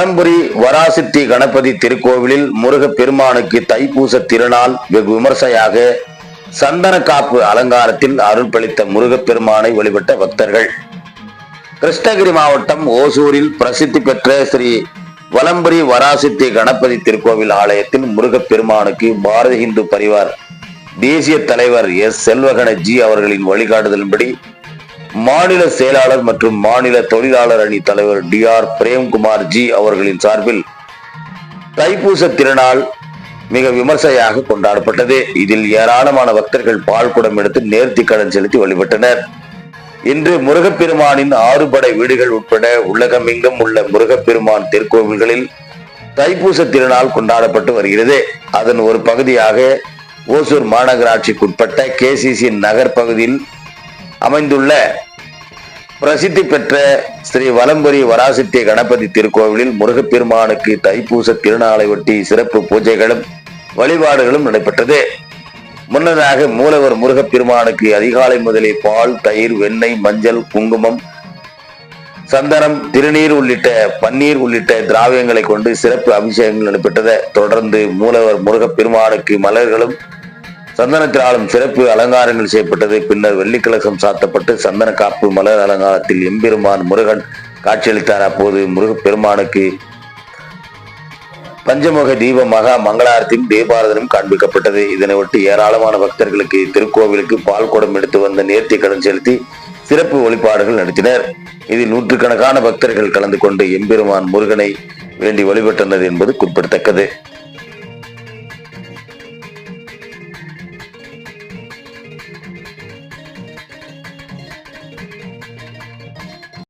வலம்புரி வராசித்தி கணபதி திருக்கோவிலில் முருகப் பெருமானுக்கு தைப்பூச திருநாள் வெகு விமர்சையாக சந்தன காப்பு அலங்காரத்தில் அருள்பளித்த முருகப்பெருமானை வழிபட்ட பக்தர்கள். கிருஷ்ணகிரி மாவட்டம் ஓசூரில் பிரசித்தி பெற்ற ஸ்ரீ வலம்புரி வராசித்தி கணபதி திருக்கோவில் ஆலயத்தில் முருகப்பெருமானுக்கு பாரத இந்து பரிவார் தேசிய தலைவர் எஸ் செல்வகணஜி அவர்களின் வழிகாட்டுதலின்படி மாநில செயலாளர் மற்றும் மாநில தொழிலாளர் அணி தலைவர் டி ஆர் பிரேம்குமார் ஜி அவர்களின் சார்பில் தைப்பூச திருநாள் மிக விமர்சையாக கொண்டாடப்பட்டது. இதில் ஏராளமான பக்தர்கள் பால் குடம் எடுத்து நேர்த்தி கடன் செலுத்தி வழிபட்டனர். இன்று முருகப்பெருமானின் ஆறு படை வீடுகள் உட்பட உலகமெங்கும் உள்ள முருகப்பெருமான் திருக்கோவில்களில் தைப்பூச திருநாள் கொண்டாடப்பட்டு வருகிறது. அதன் ஒரு பகுதியாக ஓசூர் மாநகராட்சிக்குட்பட்ட கேசிசி நகர் பகுதியில் அமைந்துள்ள பிரசித்தி பெற்ற ஸ்ரீ வலம்புரி வராசித்திய கணபதி திருக்கோவிலில் முருகப்பெருமானுக்கு தைப்பூச திருநாளை ஒட்டி சிறப்பு பூஜைகளும் வழிபாடுகளும் நடைபெற்றது. முன்னதாக மூலவர் முருகப்பெருமானுக்கு அதிகாலை முதலே பால் தயிர் வெண்ணெய் மஞ்சள் குங்குமம் சந்தனம் திருநீர் உள்ளிட்ட பன்னீர் உள்ளிட்ட திராவியங்களை கொண்டு சிறப்பு அபிஷேகங்கள் நடைபெற்றதை தொடர்ந்து மூலவர் முருகப்பெருமானுக்கு மலர்களும் சந்தனத்தினாலும் சிறப்பு அலங்காரங்கள் செய்யப்பட்டது. பின்னர் வெள்ளிக்கலசம் சாத்தப்பட்டு சந்தன காப்பு மலர் அலங்காரத்தில் எம்பெருமான் முருகன் காட்சியளித்தார். அப்போது முருகப்பெருமானுக்கு பஞ்சமுக தீபமாக மங்களாரத்தின் தீபாரதனும் காண்பிக்கப்பட்டது. இதனையொட்டி ஏராளமான பக்தர்களுக்கு திருக்கோவிலுக்கு பால் குடம் எடுத்து வந்த நேர்த்தி கடன் செலுத்தி சிறப்பு வழிபாடுகள் நடத்தினர். இதில் நூற்றுக்கணக்கான பக்தர்கள் கலந்து கொண்டு எம்பெருமான் முருகனை வேண்டி வழிபட்டனர் என்பது குறிப்பிடத்தக்கது.